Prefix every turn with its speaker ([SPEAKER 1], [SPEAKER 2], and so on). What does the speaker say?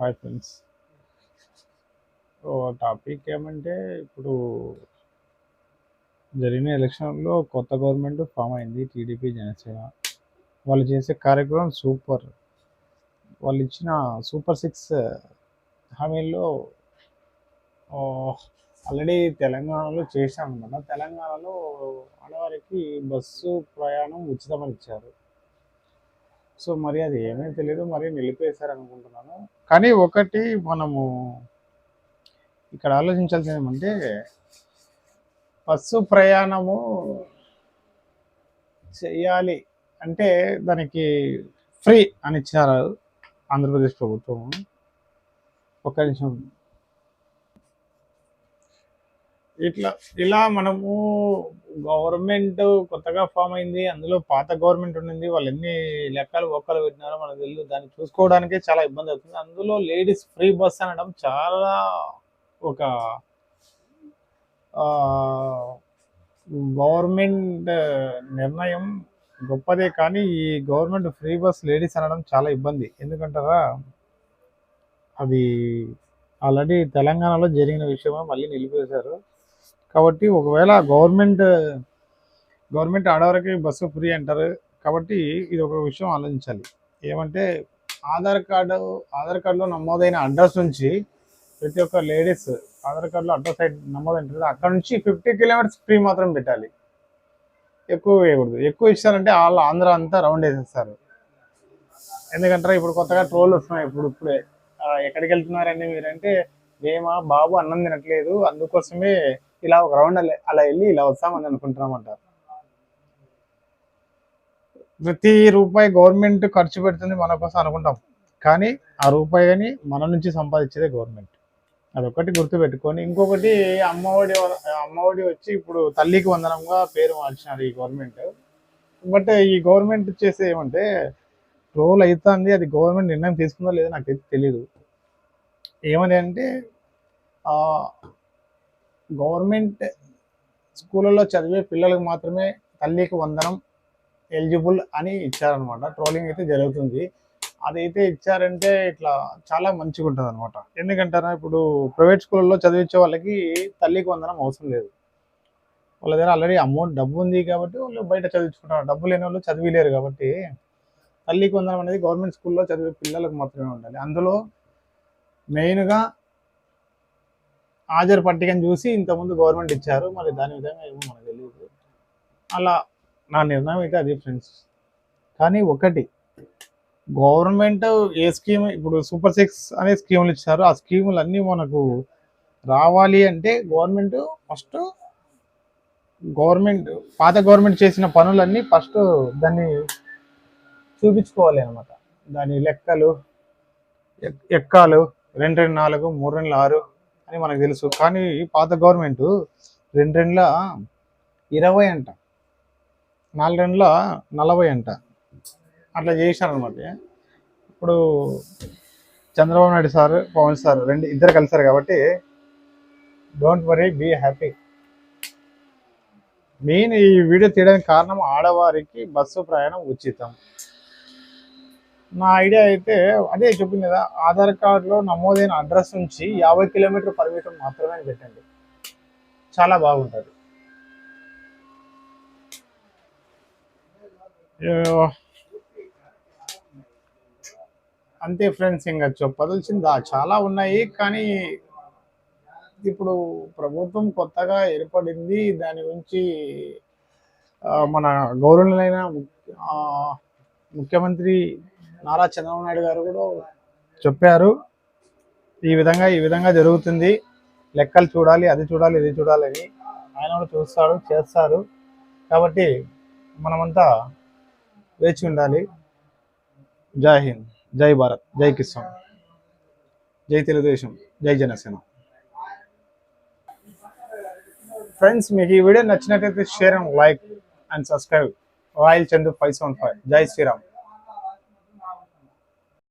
[SPEAKER 1] Hi friends topic ఏమంటే ఇప్పుడు జరిగిన ఎలక్షన్లో కొత్త గవర్నమెంట్ ఫామ్ అయింది టీడీపీ జనసేన. వాళ్ళు చేసే కార్యక్రమం సూపర్ వాళ్ళు ఇచ్చిన సూపర్ సిక్స్ హామీల్లో ఆల్రెడీ తెలంగాణలో చేశాం అనమాట తెలంగాణలో ఆడవారికి బస్సు ప్రయాణం ఉచితమని ఇచ్చారు. సో మరి అది ఏమీ తెలియదు మరి నిలిపేశారు అనుకుంటున్నాను కానీ ఒకటి మనము ఇక్కడ ఆలోచించాల్సింది ఏమంటే బస్సు ప్రయాణము చేయాలి అంటే దానికి ఫ్రీ అని ఇచ్చారు ఆంధ్రప్రదేశ్ ప్రభుత్వం. ఒక నిమిషం. ఇట్లా ఇలా మనము గవర్నమెంట్ కొత్తగా ఫామ్ అయింది అందులో పాత గవర్నమెంట్ ఉండింది వాళ్ళు ఎన్ని లెక్కలు ఒక్కలు పెట్టినారో మనకు తెలియదు దాన్ని చూసుకోవడానికే చాలా ఇబ్బంది అవుతుంది. అందులో లేడీస్ ఫ్రీ బస్ అనడం చాలా ఒక గవర్నమెంట్ నిర్ణయం గొప్పదే కానీ ఈ గవర్నమెంట్ ఫ్రీ బస్ లేడీస్ అనడం చాలా ఇబ్బంది. ఎందుకంటారా? అది ఆల్రెడీ తెలంగాణలో జరిగిన విషయమే? మళ్ళీ నిలిపేశారు కాబట్టి ఒకవేళ గవర్నమెంట్ గవర్నమెంట్ ఆడవారికి బస్సు ఫ్రీ అంటారు. కాబట్టి ఇది ఒక విషయం ఆలోచించాలి. ఏమంటే ఆధార్ కార్డు ఆధార్ కార్డులో నమోదైన అడ్రస్ నుంచి ప్రతి ఒక్క లేడీస్ ఆధార్ కార్డులో అడ్రస్ నమోదైంటుంది అక్కడ నుంచి ఫిఫ్టీ కిలోమీటర్స్ ఫ్రీ మాత్రం పెట్టాలి. ఎక్కువ వేయకూడదు. ఎక్కువ ఇచ్చారంటే వాళ్ళు ఆంధ్ర అంతా రౌండ్ వేసేస్తారు. ఎందుకంటే ఇప్పుడు కొత్తగా ట్రోల్ వస్తున్నాయి. ఇప్పుడు ఇప్పుడే ఎక్కడికి వెళ్తున్నారండి మీరంటే మేమా బాబు అన్నం తినట్లేదు. అందుకోసమే ఇలా ఒక రౌండ్ అలా వెళ్ళి ఇలా వస్తామని అనుకుంటున్నామంటారు ప్రతి రూపాయి గవర్నమెంట్ ఖర్చు పెడుతుంది మన కోసం అనుకుంటాం. కానీ ఆ రూపాయిని మన నుంచి సంపాదించేదే గవర్నమెంట్. అదొకటి గుర్తుపెట్టుకొని ఇంకొకటి అమ్మఒడి అమ్మఒడి వచ్చి ఇప్పుడు తల్లికి వందనంగా పేరు మార్చినారు ఈ గవర్నమెంట్. బట్ ఈ గవర్నమెంట్ చేసే ఏమంటే రోల్ అవుతుంది అది గవర్నమెంట్ నిర్ణయం తీసుకుందో లేదో నాకు అయితే తెలియదు. ఏమని అంటే గవర్నమెంట్ స్కూళ్ళలో చదివే పిల్లలకు మాత్రమే తల్లికి వందనం ఎలిజిబుల్ అని ఇచ్చారనమాట ట్రోలింగ్ అయితే జరుగుతుంది. అదైతే ఇచ్చారంటే ఇట్లా చాలా మంచిగా ఉంటుంది అనమాట ఎందుకంటారా ఇప్పుడు ప్రైవేట్ స్కూళ్ళలో చదివించే వాళ్ళకి తల్లికి వందనం అవసరం లేదు. వాళ్ళ దగ్గర ఆల్రెడీ అమౌంట్ డబ్బు ఉంది కాబట్టి వాళ్ళు బయట చదివించుకుంటారు. డబ్బు లేని వాళ్ళు చదివిలేరు కాబట్టి తల్లికి వందనం అనేది గవర్నమెంట్ స్కూల్లో చదివే పిల్లలకు మాత్రమే ఉండాలి. అందులో మెయిన్గా హాజరు పట్టికను చూసి ఇంతకుముందు గవర్నమెంట్ ఇచ్చారు. మరి దాని విధంగా ఏమో మనకు తెలియదు అలా నా నిర్ణయం అయితే అది ఫ్రెండ్స్. కానీ ఒకటి గవర్నమెంట్ ఏ స్కీమ్ ఇప్పుడు సూపర్ సిక్స్ అనే స్కీములు ఇచ్చారు. ఆ స్కీములు అన్నీ మనకు రావాలి అంటే గవర్నమెంట్ ఫస్ట్ గవర్నమెంట్ పాత గవర్నమెంట్ చేసిన పనులన్నీ ఫస్ట్ దాన్ని చూపించుకోవాలి అనమాట దాని లెక్కలు ఎక్- ఎక్కాలు రెండు రెండు నాలుగు మూడు రెండు ఆరు అని మనకు తెలుసు. కానీ పాత గవర్నమెంట్ రెండు రెండుల ఇరవై అంట. నాలుగు రెండుల నలభై అంట. అట్లా చేశారనమాట ఇప్పుడు చంద్రబాబు నాయుడు సార్ పవన్ సార్ రెండు ఇద్దరు కలిసారు కాబట్టి don't worry be happy. Main ఈ వీడియో తీయడానికి కారణం ఆడవారికి బస్సు ప్రయాణం ఉచితం. నా ఐడియా అయితే అదే చెప్పింది కదా ఆధార్ కార్డులో నమోదైన అడ్రస్ నుంచి యాభై కిలోమీటర్ పరిమితం మాత్రమే పెట్టండి. చాలా బాగుంటుంది. అంతే ఫ్రెండ్స్ ఇంకా చెప్పదలిసిందా చాలా ఉన్నాయి కానీ ఇప్పుడు ప్రభుత్వం కొత్తగా ఏర్పడింది దాని గురించి మన గౌరవులైన ముఖ్య- ముఖ్యమంత్రి నారా చంద్రబాబు నాయుడు గారు కూడా చెప్పారు. ఈ విధంగా ఈ విధంగా జరుగుతుంది. లెక్కలు చూడాలి అది చూడాలి ఇది చూడాలి అని ఆయన కూడా చూస్తాడు చేస్తారు కాబట్టి మనమంతా వేచి ఉండాలి. జై హింద్ జై భారత్ జై కిసాన్ జై తెలుగుదేశం జై జనసేన. ఫ్రెండ్స్ మీకు ఈ వీడియో నచ్చినట్లయితే share and like and subscribe Royal Chandu five seven five జై శ్రీరామ్